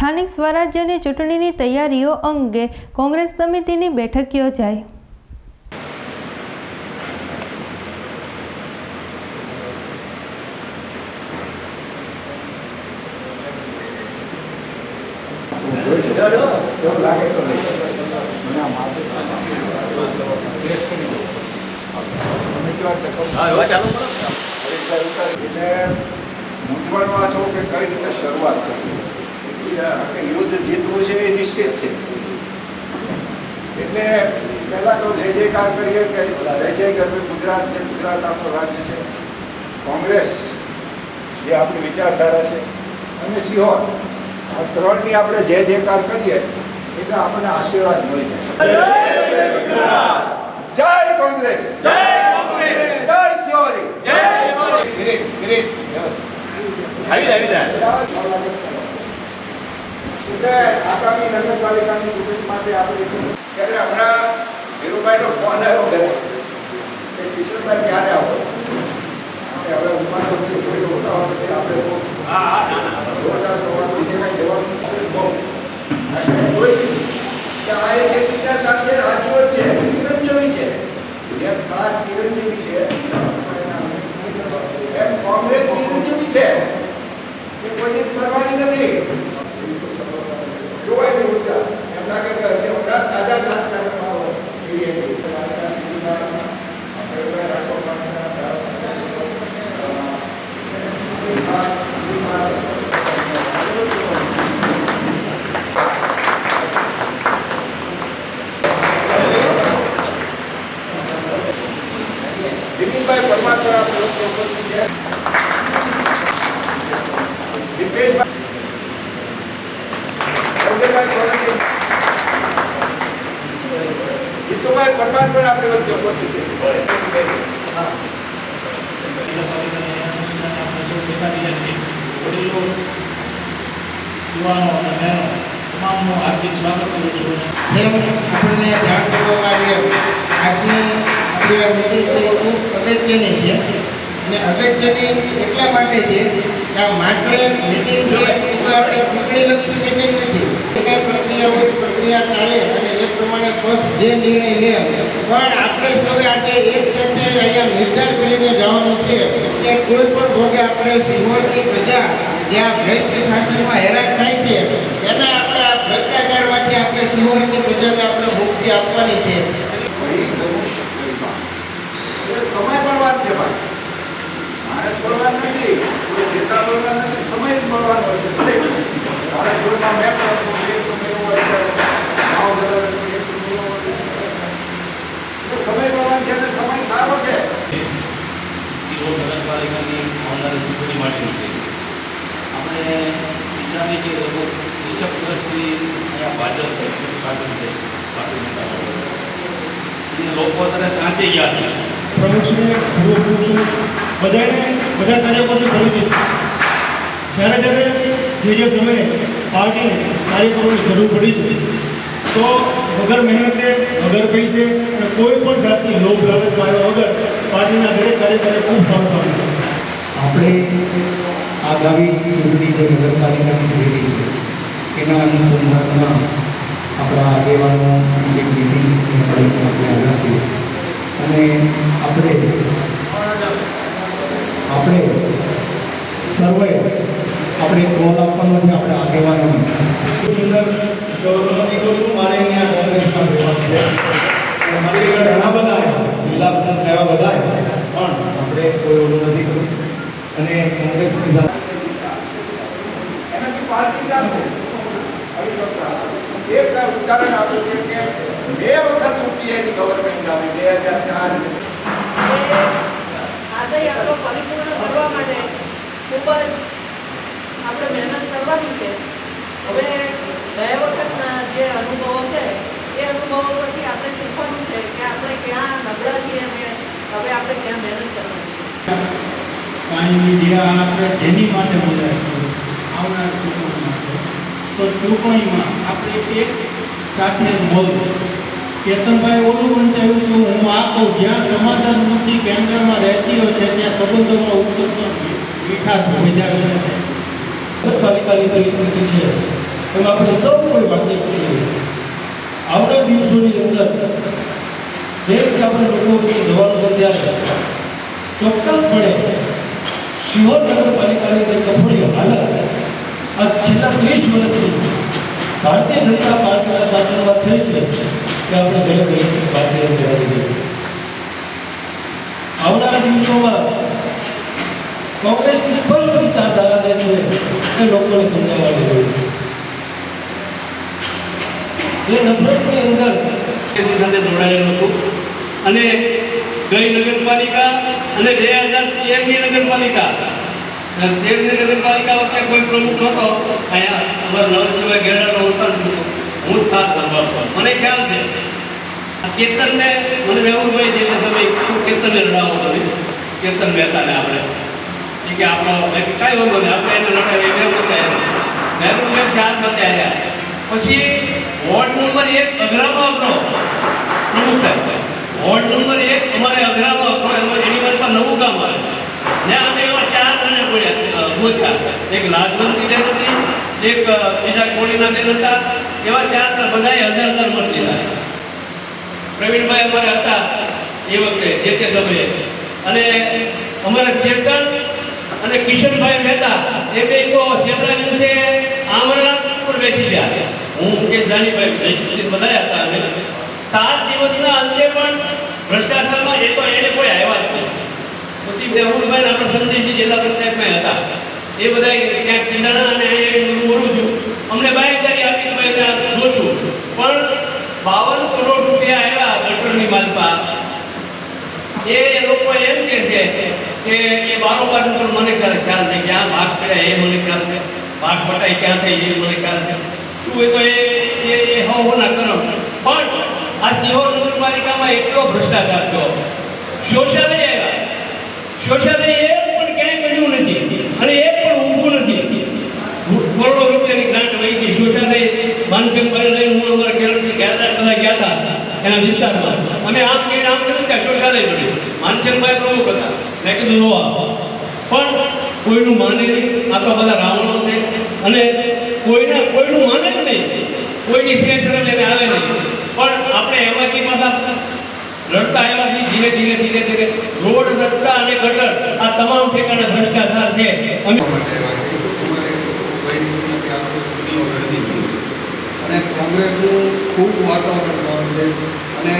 સ્થાનિક સ્વરાજ્યની ચૂંટણીની તૈયારીઓ અંગે કોંગ્રેસ સમિતિની બેઠક યોજાઈ એવું લાગે તો નહીં મને આ માથે કેસ કરી દો તમે કેવા ટકો એટલે મૂંઝવણમાં છો કે કઈ રીતે શરૂઆત કરવી કે યુદ્ધ જીતવું છે એ નિશ્ચિત છે. એટલે પહેલા તો જય જયકાર કરીએ કે જય જય ગરવી ગુજરાત છે ગુજરાત આપણું રાજ્ય છે. કોંગ્રેસ જે આપણી વિચારધારા છે અને સિહોર. આ ત્રણની આપણે જય જયકાર કરીએ એટલે આપણને આશીર્વાદ મળી જાય. જય કોંગ્રેસ! જય શિવરી ગ્રેટ ગ્રેટ એટલે આગામી નગરપાલિકાની ચૂંટણી માટે આપણે ત્યારે હમણાં ધીરુભાઈનો ફોન આવ્યો ઘરે. કે ક્યારે આવો? આપણે હવે કોઈ નથી આપણે બહુ સવાર બીજે કાંઈ જવાનું બહુ. કોઈ કે આ એક એક વિચારધાર છે ચિરંજીવી છે. એમ સાત ચિરંજીવી છે એમ કોંગ્રેસ ચિરંજીવી છે. એ કોઈની પરવાની નથી. જોવાય નહીં ઊર્જા એમના લાગે કે હજી હમણાં તાજા છીએ આપણે કોઈ રાખવા દિલીપભાઈ પરમાર પર આપણે ઉપસ્થિત છે દીપેશભાઈ સંજયભાઈ સોલંકી જીતુભાઈ પરમાર પણ આપણી વચ્ચે ઉપસ્થિત છે યુવાનો અને બહેનો તમામનું હાર્દિક સ્વાગત કરું છું અને જેમ આપણને જાણ કરવામાં આવી એમ આજની એ ખૂબ અગત્યની છે. અને અગત્યની એટલા માટે છે કે આ માત્ર મિટિંગ છે, એ તો આપણે ચૂંટણીલક્ષી મિટિંગ નથી. એ કંઈ પ્રક્રિયા હોય, પ્રક્રિયા ચાલે અને એ પ્રમાણે પક્ષ જે નિર્ણય લે. પણ આપણે સૌએ આજે એક સાથે અહીંયા નિર્ધાર કરીને જવાનું છે કે કોઈ પણ ભોગે આપણે સિંહોરની પ્રજા જે આ ભ્રષ્ટ શાસનમાં હેરાન થાય છે, એને આપણે આ ભ્રષ્ટાચારમાંથી આપણે સિંહોરની પ્રજાને આપણે મુક્તિ આપવાની છે ભાઈ ગરીબ ગરીબા. એ સમય બળવાન છે ભાઈ માણસ બળવાન નથી નેતા બળવાન નથી, સમય જ બળવાન હોય છે. દરેક તારા જીવનમાં મેં પણ એક સમય હોય સમય છે સારો છે. ચૂંટણી માટેનું છે. આપણે વિચારીએ કે લોકો વીસેક વર્ષથી અહીંયા ભાજપ શાસન છે ભારતીય લોકો અત્યારે ત્રાસી ગયા છે. પ્રમુખશ્રીને પૂર્વ પ્રમુખશ્રી બધાને, બધા કાર્યકરોને કરી દે છે જ્યારે જ્યારે જે જે સમયે પાર્ટીને કાર્યકરોની જરૂર પડી છે, તો વગર મહેનતે, વગર પૈસે અને કોઈ પણ જાતની લોભ, લાલચ માર્યા વગર પાર્ટીના દરેક કાર્યકરે ખૂબ સારું સારું આપણે આગામી ચૂંટણી જે નગરપાલિકાની રહી છે, એના અનુસંધાનમાં આપણા આગેવાનો જે મિટિંગ આપણે આવ્યા છીએ. અને આપણે આપણે સર્વે આપણે કોલ આપવાનો છે આપણે આગેવાનોને સુંદર સ્વરૂપની કરું મારે અહીંયા કોંગ્રેસમાં જોવાનું છે. અને મારી આગળ ઘણા બધા આવ્યા. જિલ્લા પ્રમુખ એવા બધા આવ્યા પણ આપણે કોઈ ઓલું નથી કર્યું. અને કોંગ્રેસની સાથે એનાથી પાર્ટી ચાલશે. એક ઉદાહરણ આપ્યું છે કે બે વખત યુપીએની ગવર્મેન્ટ આવી બે હજાર ચાર આશય આપણો પરિપૂર્ણ કરવા માટે ખૂબ જ આપણે મહેનત કરવાની છે. હવે ગયા વખતના જે અનુભવો છે એ અનુભવો પરથી આપણે શીખવાનું છે કે આપણે ક્યાં નબળા છીએ અને હવે આપણે ક્યાં મહેનત કરવાની છે. પાણીની જે આ આપણે જેની માટે બોલાય આવનાર ચૂંટણી માટે તો ચૂંટણીમાં આપણે એક સાથે બોલવું કેતનભાઈ ઓલું પણ કહ્યું કે હું આ કહું જ્યાં સમાધાન બુદ્ધિ કેન્દ્રમાં રહેતી હોય છે, ત્યાં સંબંધોમાં ઉત્તર મીઠાશ વધારે છે. નગરપાલિકાની પરિસ્થિતિ છે. એમ આપણે સૌ કોઈ વાકેફ છીએ. આવનાર દિવસોની અંદર જે રીતે આપણે લોકો જવાનું છે ત્યારે ચોક્કસપણે શિહોર નગરપાલિકાની જે કફોડી હાલત આ છેલ્લા ત્રીસ વર્ષથી ભારતીય જનતા પાર્ટીના શાસનમાં થઈ છે. કે છે આવનારા દિવસોમાં કોંગ્રેસની સ્પષ્ટ વિચારધારા જે છે, એ લોકોને સમજાવવાની જરૂર જે નફરતની અંદર સાથે જોડાયેલો હતું અને ગઈ નગરપાલિકા અને બે હજાર તેરની નગરપાલિકા તેરની નગરપાલિકા વખતે કોઈ પ્રમુખ નહોતો, અહીંયા અમારા નવજીભાઈ ગેડાનું અવસાન થયું. હું જ સાથ સંભાળતો મને ખ્યાલ છે આ કેતનને મને મેહુલભાઈ જે તે સમય કીધું કેતનને લડાવો બધી કેતન મહેતાને આપણે એ કે આપણો મેં કીધું કાંઈ વાંધો નહીં આપણે એને લડાવીએ મેં બતાવ્યા મેં મેં ચાર મતે આવ્યા પછી વોર્ડ નંબર એક અઘરામાં અઘરો પ્રમુખ સાહેબ વોર્ડ નંબર એક અમારે અઘરામાં અઘરો એમાં એની પર નવું ગામ આવે ને અમે એવા ચાર જણે બોલ્યા બોલ્યા એક લાજવંતી બેન હતી એક, બીજા કોળીના બેન હતા. એવા ચાર જણ બધાએ હજાર હજાર મત લીધા પ્રવીણભાઈ અમારે હતા એ વખતે, જે તે સમયે. અને અમારા ચેતન અને કિશનભાઈ મહેતા, એ બે તો છેલ્લા દિવસે આમરણા પર બેસી ગયા. હું મુકેશ જાનીભાઈ બધા હતા અને સાત દિવસના અંતે પણ ભ્રષ્ટાચારમાં એ તો એને કોઈ આવ્યા જ નહીં. પછી મેહુલભાઈ આપણે સમજીજી જિલ્લા પંચાયતમાં હતા એ બધા ક્યાંક કિનારા અને અહીંયા બોલું છું અમને બાહેદારી આપી કે ભાઈ ત્યાં જોશું. પણ બાવન કરોડ રૂપિયા આવ્યા ગટરની માલપા. એ લોકો એમ કહે છે કે એ બારોબાર પણ મને ખ્યાલ ખ્યાલ કે ક્યાં ભાગ પડ્યા, એ મને ખ્યાલ છે. ભાગ પટાઈ ક્યાં થઈ એ મને ખ્યાલ છે. શું એ તો એ એ એ હો હો ના કરો પણ આ સિહોર નગરપાલિકામાં એટલો ભ્રષ્ટાચાર થયો. શોષાલય આવ્યા. શોષાલય એક પણ ક્યાંય બન્યું નથી. અને એક પણ ઊભું નથી કરોડો રૂપિયાની ગ્રાન્ટ વહી ગઈ માનસિંહભાઈ લઈને હું અમારા કેરળથી કેરળા બધા ગયા હતા એના વિસ્તારમાં. અને આમ કહીને આમ કીધું કે શૌચાલય બન્યું. માનસિંહભાઈ પ્રમુખ હતા. મેં કીધું આવો પણ કોઈનું માને નહીં. આ તો બધા રાવણો છે. અને કોઈના કોઈનું માને જ નહીં. કોઈની શ્રેષ્ઠ લઈને આવે નહીં. પણ આપણે એમાંથી પાછા લડતા આવ્યા ધીરે ધીરે ધીરે ધીરે. રોડ રસ્તા અને ગટર આ તમામ ઠેકાણે ભ્રષ્ટાચાર છે. અમે કોંગ્રેસનું ખૂબ વાતાવરણ થવાનું છે. અને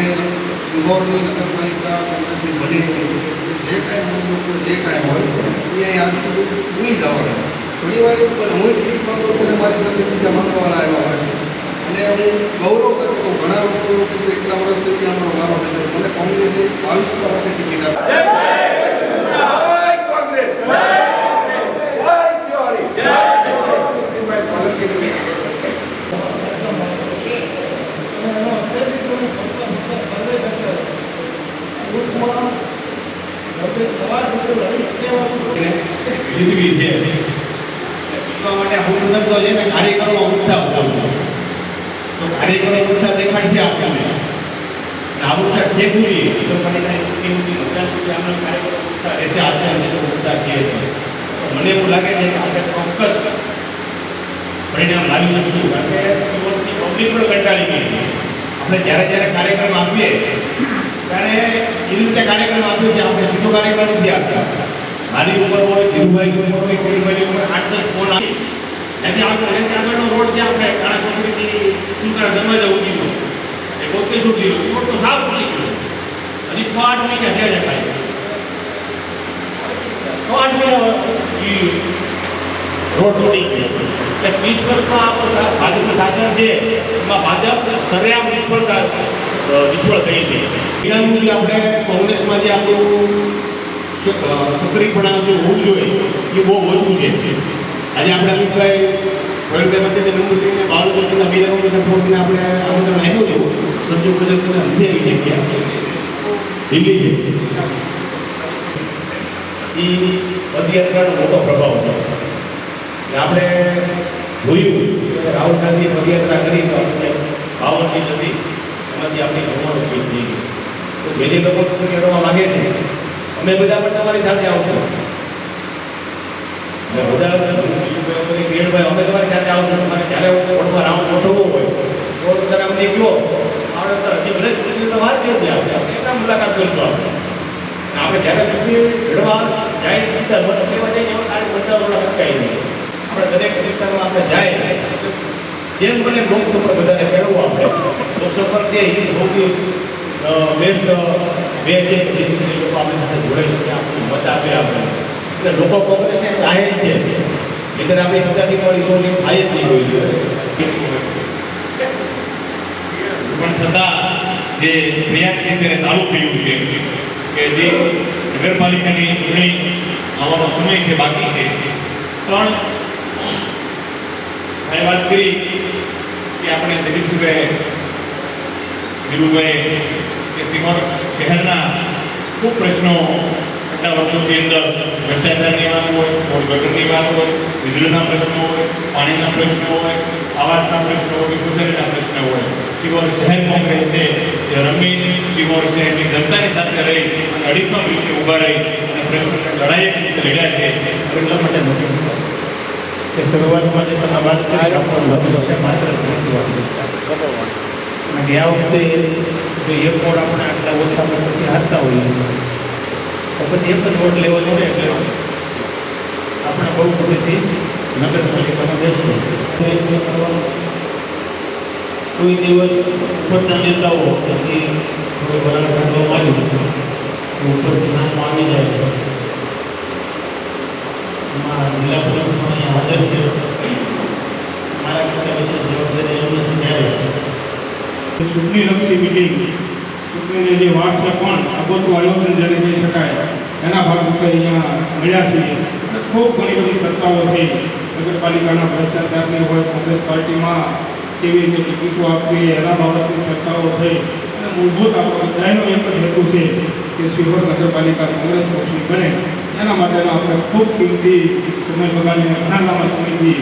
સિહોરની નગરપાલિકા કોંગ્રેસની બની જે કાંઈ લોકો જે કાંઈ હોય, એ અહીંયા ભૂલી જવાનું ઘણી વાર એવું પણ હું ટિકિટ માંગતો હતો મારી સાથે બીજા માંગવાવાળા આવ્યા હોય અને હું ગૌરવ સાથે કહું, ઘણા લોકો એવું એટલા વર્ષ થઈ ગયા અમારો વારો નથી. મને કોંગ્રેસે બાવીસ માટે ટિકિટ આપી. કોંગ્રેસ જય શિવારી જય ભાઈ સોલંકી જિંદગી છે એટલા માટે હું પ્રથમ તો છે ને ઉત્સાહ ઉઠાવું તો કાર્યકરો ઉત્સાહ દેખાડશે આપણને આ ઉત્સાહ પૂરી તો ઉત્સાહ રહેશે આજે અમને તો છે મને એવું લાગે છે કે આપણે ચોક્કસ પરિણામ લાવી શકીશું કારણ કે પબ્લિક પણ કંટાળી ગઈ. આપણે જ્યારે જ્યારે કાર્યક્રમ આપીએ ત્યારે એ રીતે કાર્યક્રમ આપ્યો છે, આપણે સીધો કાર્યક્રમ નથી આપ્યા. મારી ઉપર હોય ધીરુભાઈ ઉપર હોય કિરીટભાઈ ઉપર આઠ દસ ફોન આવી ત્યાંથી આપણે આગળનો રોડ છે આપણે, કાળા ચોકડીથી સુંદરા દરવાજા ઉઠી ગયો એ પોતે સુધી રોડ તો સાફ ઉઠી ગયો. હજી છ આઠ મહિના થયા છે ખાલી છ આઠ મહિના રોડ તૂટી ગયો. એટલે વીસ વર્ષમાં આપણું ભાજપનું શાસન છે. એમાં ભાજપ સરેઆમ નિષ્ફળતા નિષ્ફળ થઈ છે બીજા મુજબ આપણે કોંગ્રેસમાં જે આપણું સક્રિયપણા જે હોવું જોઈએ, એ બહુ ઓછું છે. આજે આપણે અમિતભાઈ બીજા બધા ફોનને આપણે આમંત્રણ આપ્યું નથી છે. એ પદયાત્રાનો મોટો પ્રભાવ છે આપણે જોયું રાહુલ ગાંધી પદયાત્રા કરી તો પાવરશીલ હતી. એમાંથી આપણી ભગવાન ઉપયોગ થઈ ગઈ. તો જે જે લોકો તમને કરવા માગે છે, અમે બધા પણ તમારી સાથે આવશું. અને બધા પછી કિરીટભાઈ અમે તમારી સાથે આવશું. તમારે જ્યારે વોટમાં રાઉન્ડ ગોઠવવો હોય, તો તમે અમને કહો. આપણે તો હજી ભલે ચૂંટણીની વાર છે ત્યાં આપણે આપણે એના મુલાકાત કરીશું આપણે? અને આપણે જ્યારે ચૂંટણી લડવા જાય સીધા મત લેવા જઈએ એમાં ખાલી બધા ઓલા અટકાઈ નહીં આપણે દરેક વિસ્તારમાં આપણે જાય જેમ બને સફર બધાને મેળવવો આપણે લોકસંપર્ક છે એ સૌથી બેસ્ટ વે છે કે લોકો આપણી સાથે જોડાઈ શકે આપણને મત આપે આપણે એટલે લોકો કોંગ્રેસને ચાહે જ છે. એટલે આપણી પચાસી વાળી સો ની થાય જ નહીં હોય દિવસ. પણ છતાં જે પ્રયાસ અત્યારે ચાલુ થયું છે, કે જે નગરપાલિકાની ચૂંટણી આવવાનો સમય છે, બાકી છે પણ મેં વાત કરી કે આપણે દિલીપસિંહભાઈ ધીરુભાઈ કે સિંહોર શહેરના ખૂબ પ્રશ્નો કેટલા વર્ષોની અંદર ભ્રષ્ટાચારની વાત હોય રોડ ગટરની વાત હોય, વીજળીના પ્રશ્નો હોય, પાણીના પ્રશ્નો હોય, આવાસના પ્રશ્નો હોય સોસાયટીના પ્રશ્નો હોય. સિહોર શહેર કોંગ્રેસે રમેશ સિહોર શહેરની જનતાની સાથે રહી અને અડીખમ રીતે ઊભા રહી અને પ્રશ્નોને લડાઈ લડ્યા છે. એટલા માટે નથી કે શરૂઆતમાં જે તમે વાત કરી આપણો લક્ષ્ય માત્ર જીતવાનું અને ગયા વખતે જો એક વોટ આપણે આટલા ઓછા પછી હારતા હોઈએ તો પછી એક જ વોટ લેવો જોઈએ એટલે આપણે બહુ બધીથી નગરપાલિકામાં બેસશું કોઈ દિવસ ઉપરના નેતાઓ પછી કોઈ વરાળ કાઢવામાં આવ્યું ઉપરથી નામ આવી જાય છે. એમાં પોલીસ પણ અહીંયા હાજર થયો મારા કરતા વિશે જવાબદારી એમની છે. ત્યારે ચૂંટણીલક્ષી મિટિંગ ચૂંટણીની જે વાર્ષિક પણ આગોતરું આયોજન જેને કહી શકાય, એના ભાગરૂપે અહીંયા મળ્યા છીએ. અને ખૂબ ઘણી બધી ચર્ચાઓ થઈ. નગરપાલિકાના ભ્રષ્ટાચારની હોય, કોંગ્રેસ પાર્ટીમાં કેવી રીતે ટિકિટો આપવી, એના બાબતની ચર્ચાઓ થઈ. મૂળભૂત આપણો બધાનો એક જ હેતુ છે કે શિહોર નગરપાલિકા કોંગ્રેસ પક્ષની બને. એના માટેનો આપણે ખૂબ કિંમતી સમય બગાડીને ઘણા લાંબા સમયથી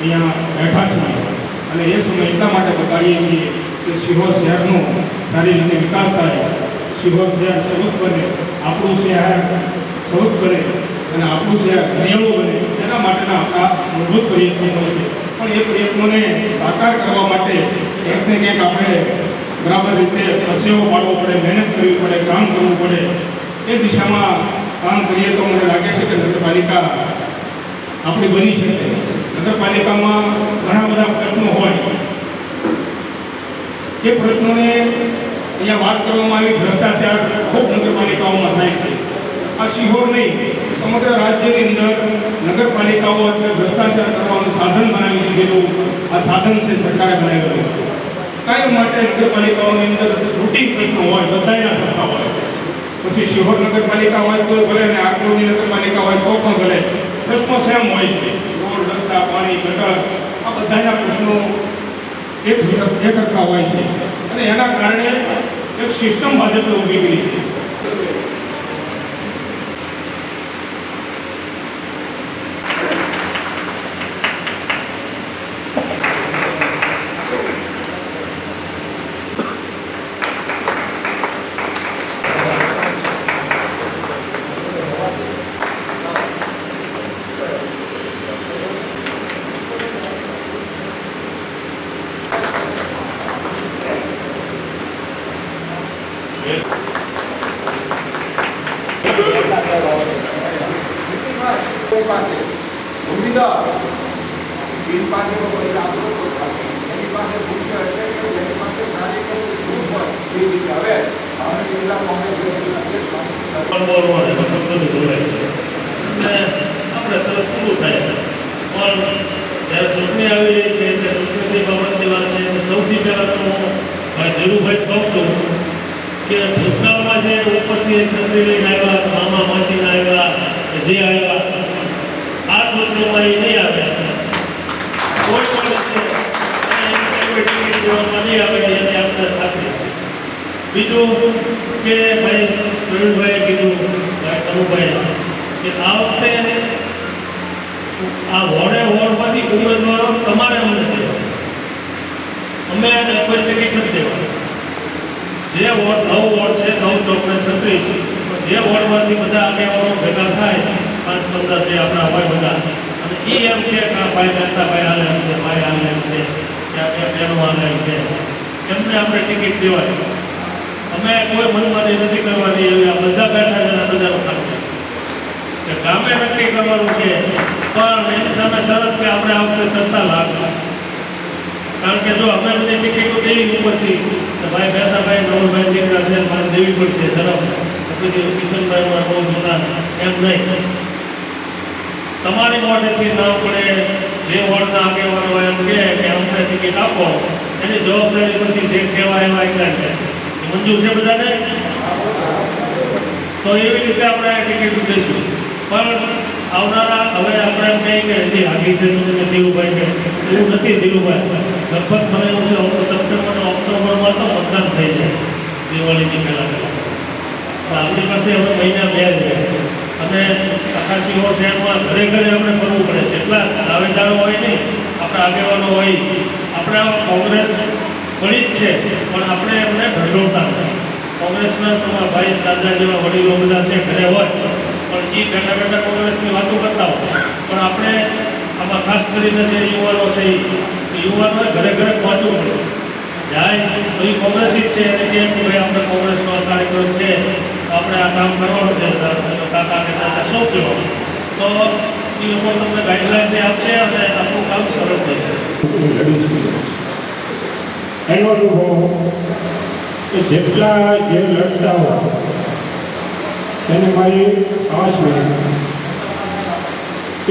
અહીંયા બેઠા છીએ. અને એ સમય એટલા માટે બગાડીએ છીએ કે શિહોર શહેરનો સારી રીતે વિકાસ થાય. શિહોર શહેર સ્વસ્થ બને, આપણું શહેર સ્વસ્થ બને અને આપણું શહેર હરિયાળું બને. એના માટેના આપણા મૂળભૂત પ્રયત્નો છે. પણ એ પ્રયત્નોને સાકાર કરવા માટે ક્યાંક ને ક્યાંક આપણે બરાબર રીતે પરસેવો પાડવો પડે, મહેનત કરવી પડે, કામ કરવું પડે, એ દિશામાં કામ કરીએ તો મને લાગે છે કે નગરપાલિકા આપણી બની શકે. નગરપાલિકામાં ઘણા બધા પ્રશ્નો હોય. એ પ્રશ્નોને અહીંયા વાત કરવામાં આવી, ભ્રષ્ટાચાર ખૂબ નગરપાલિકાઓમાં થાય છે. આ સિહોર નહીં, સમગ્ર રાજ્યની અંદર નગરપાલિકાઓ ભ્રષ્ટાચાર કરવાનું સાધન બનાવી દીધેલું. આ સાધન છે, સરકારે બનાવેલું કાયમ માટે નગરપાલિકાઓની અંદર રૂટીન પ્રશ્નો હોય બધાના સરખા હોય. પછી શિહોર નગરપાલિકા હોય તો ભલે ને આકરોની નગરપાલિકા હોય તો પણ ભલે. પ્રશ્નો સેમ હોય છે. રોડ, રસ્તા, પાણી, ગટર, આ બધાના પ્રશ્નો એક એક સરખા હોય છે. અને એના કારણે એક સિસ્ટમ ભાજપે ઊભી કરી છે કોઈ પાસે ભૂમિદાર બિલ પાસે કોઈ આપણો કોઈ પાસે એની પાસે ભૂમિકા એટલે કે એની પાસે કાર્યક્રમ શું હોય એ રીતે હવે આપણે જિલ્લા કોંગ્રેસ પણ બોલવા દે મતલબ બધું જોડાય છે અને આપણે તરત પૂરું થાય જે આવ્યા આ ચૂંટણીમાં નહીં આવ્યા કોઈ આવે બીજું કે ભાઈ પ્રવીણભાઈએ કીધું ભાઈ કનુભાઈ કે આ વખતે આ વોર્ડે વોર્ડમાંથી ઉમેદવારો તમારે અમને દેવા. અમે એને કોઈ ટિકિટ નથી દેવાની જે વોર્ડ, નવ વોર્ડ છે, નવ ચોપડે છત્રીસ, જે વોર્ડમાંથી બધા આગેવાનો ભેગા થાય, પાંચ, પંદર જે આપણા હોય બધા, અને એ એમ છે કે ભાઈ જનતા ભાઈ હાલે એમ છે ભાઈ હાલે એમ છે કે આ બે બહેનો હાલે એમ છે એમને આપણે ટિકિટ દેવાય. અમે કોઈ મનમાની નથી કરવાની એવી બધા બેઠા છે બધા કામ ગામે નક્કી કરવાનું છે, પણ એની સામે શરત કે આપણે આ વખતે સત્તા લાગે કારણ કે જો અમે બધી ટિકિટો દેવી ઉપરથી તો ભાઈ મહેતા ભાઈ નવલભાઈ દીકરા છે, મારે દેવી પડશે તરફ પછી કિશનભાઈ મારા બહુ જૂના એમ નહીં. તમારી મોઢેથી ના પડે, જે વોર્ડના આગેવાનો એમ કે અમને ટિકિટ આપો, એની જવાબદારી પછી જે કહેવાય એવા એકલા છે મંજૂર છે બધાને? તો એવી રીતે આપણે ટિકિટ દઈશું પણ આવનારા, હવે આપણે એમ કહીએ કે હજી આગી છે તો ધીરુભાઈ કે એવું નથી ધીરુભાઈ. લગભગ મને એવું છે સપ્ટેમ્બર અને ઓક્ટોબરમાં તો મતદાન થઈ જાય દિવાળીની પહેલાં પહેલાં. આપણી પાસે હવે મહિના બે જ અને આકાશીઓ છે એમાં ઘરે ઘરે આપણે કરવું પડે જેટલા દાવેદારો હોય નહીં, આપણા આગેવાનો હોય. આપણે કોંગ્રેસ જ છે, પણ આપણે એમને ઢંઢોળતા નથી. કોંગ્રેસના તમારા ભાઈ દાદા જેવા વડીલો બધા છે, ઘરે હોય, પણ એ બેઠા બેઠા કોંગ્રેસની વાતો કરતા હોય. પણ આપણે આમાં ખાસ કરીને જે યુવાનો છે એ યુવાનોએ ઘરે ઘરે પહોંચવું પડશે. જાય, તો એ કોંગ્રેસી જ છે, એને કહે કે ભાઈ આપણે કોંગ્રેસનો કાર્યક્રમ છે, તો આપણે આ કામ કરવાનું છે કાકા કે દાદા સૌ કહેવાનું તો એ લોકો તમને ગાઈડલાઇન્સ આપશે અને આપણું કામ સરળ થશે અનુભવ કે જેટલા જે લડતા હોય, એને મારી ખાસ વિનંતી.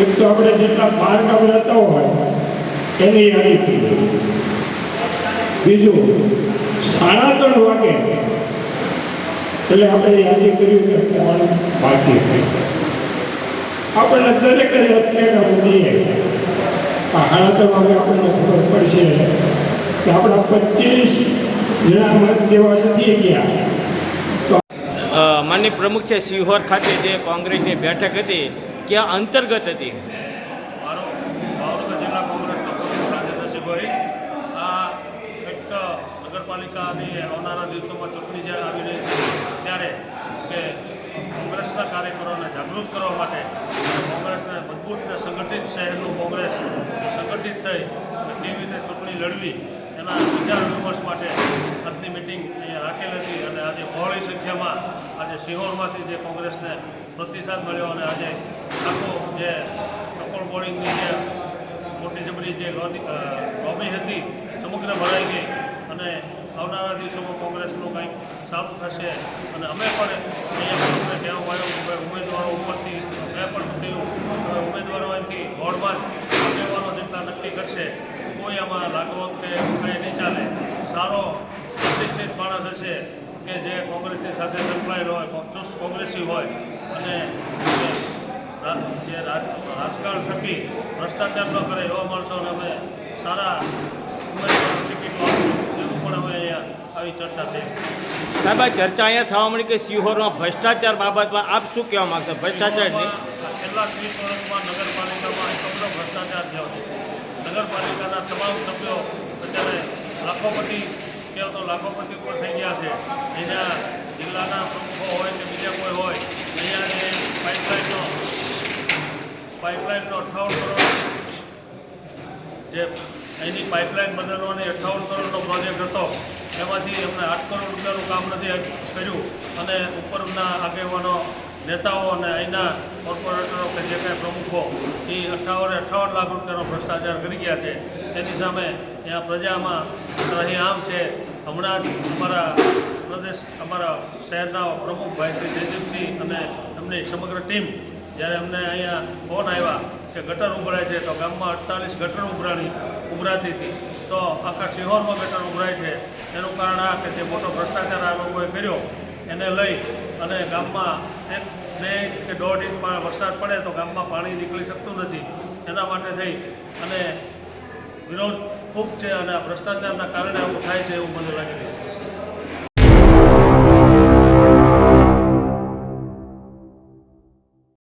એક તો આપણે જેટલા બાર ગામ હોય, એની યાદી થઈ બીજું, સાડા ત્રણ વાગે એટલે આપણે યાદી કર્યું કે કોણ બાકી થઈ આપણને દરેક અત્યારે આ સાડા ત્રણ વાગે આપણને ખબર પડશે કે આપણા પચીસ જણા મત દેવા નથી ગયા. માન્ય પ્રમુખ છે સિહોર ખાતે જે કોંગ્રેસની બેઠક હતી ક્યાં અંતર્ગત હતી. જિલ્લા કોંગ્રેસનો પ્રમુખ રાજેન્દ્રસિંહભાઈ આ એક નગરપાલિકાની આવનારા દિવસોમાં ચૂંટણી જ્યારે આવી રહી છે ત્યારે કે કોંગ્રેસના કાર્યકરોને જાગૃત કરવા માટે કોંગ્રેસને મજબૂત સંગઠિત શહેરનું કોંગ્રેસ સંગઠિત થઈ કેવી રીતે ચૂંટણી લડવી એના વિચાર વિમર્શ માટે આજની મિટિંગ અહીંયા રાખેલ હતી અને આજે બહોળી સંખ્યામાં આજે સિહોરમાંથી જે કોંગ્રેસને પ્રતિસાદ મળ્યો અને આજે આખો જે કપોળ બોર્ડિંગની જે મોટી જબરી જે લોબી હતી, સમગ્ર ભરાઈ ગઈ અને આવનારા દિવસોમાં કોંગ્રેસનું કંઈક સારું થશે અને અમે પણ અહીંયા અમને કહેવામાં કે ઉમેદવારો ઉપરથી, મેં પણ થયું હવે ઉમેદવારો અહીંથી વોર્ડમાં જ આગેવાનો નક્કી કરશે. કોઈ આમાં લાગવત કે કંઈ નહીં ચાલે. સારો પ્રતિષ્ઠિત માણસ હશે કે જે કોંગ્રેસની સાથે સંકળાયેલો હોય ચુસ્ત કોંગ્રેસી હોય અને જે રાજકારણ થકી ભ્રષ્ટાચાર ન કરે એવા માણસોને અમે સારા ઉમેદવારો ટિકિટ એવું પણ અમે અહીંયા આવી ચર્ચા થઈ. સાહેબ આ ચર્ચા અહીંયા થવા મળી કે સિહોરમાં ભ્રષ્ટાચાર બાબતમાં આપ શું કહેવા માગશો? ભ્રષ્ટાચાર છેલ્લા ત્રીસ વર્ષમાં નગરપાલિકામાં એટલો ભ્રષ્ટાચાર થયો છે. નગરપાલિકાના તમામ સભ્યો અત્યારે લાખોપતિ કહો તો લાખોપતિ ઉપર થઈ ગયા છે. એના જિલ્લાના પ્રમુખો હોય કે બીજા કોઈ હોય, અહીંયા જે પાઇપલાઇનનો પાઇપલાઇનનો અઠાવન કરોડ, જે અહીંની પાઇપલાઇન બદલવાની અઠાવન કરોડનો પ્રોજેક્ટ હતો, એમાંથી અમને આઠ કરોડ રૂપિયાનું કામ નથી કર્યું. અને ઉપરના આગેવાનો નેતાઓ અને અહીંના કોર્પોરેટરો કે જે કાંઈ પ્રમુખો, એ અઠ્ઠાવન અઠાવન લાખ રૂપિયાનો ભ્રષ્ટાચાર કરી ગયા છે. તેની સામે અહીંયા પ્રજામાં અહીં આમ છે. હમણાં જ અમારા પ્રદેશ, અમારા શહેરના પ્રમુખ ભાઈ શ્રી જયદીપજી અને એમની સમગ્ર ટીમ જ્યારે અમને અહીંયા ફોન આવ્યા કે ગટર ઉભરાય છે, તો ગામમાં અડતાલીસ ગટર ઉભરાણી, ઉભરાતી હતી. તો આખા શિહોરમાં ગટર ઉભરાય છે. એનું કારણ આ કે જે મોટો ભ્રષ્ટાચાર આ લોકોએ કર્યો એને લઈ અને ગામમાં એક, બે કે દોઢ ઇંચ વરસાદ પડે તો ગામમાં પાણી નીકળી શકતું નથી. એના માટે થઈ અને વિરોધ ખૂબ છે અને ભ્રષ્ટાચારના કારણે આવું થાય છે એવું મને લાગી રહ્યું છે.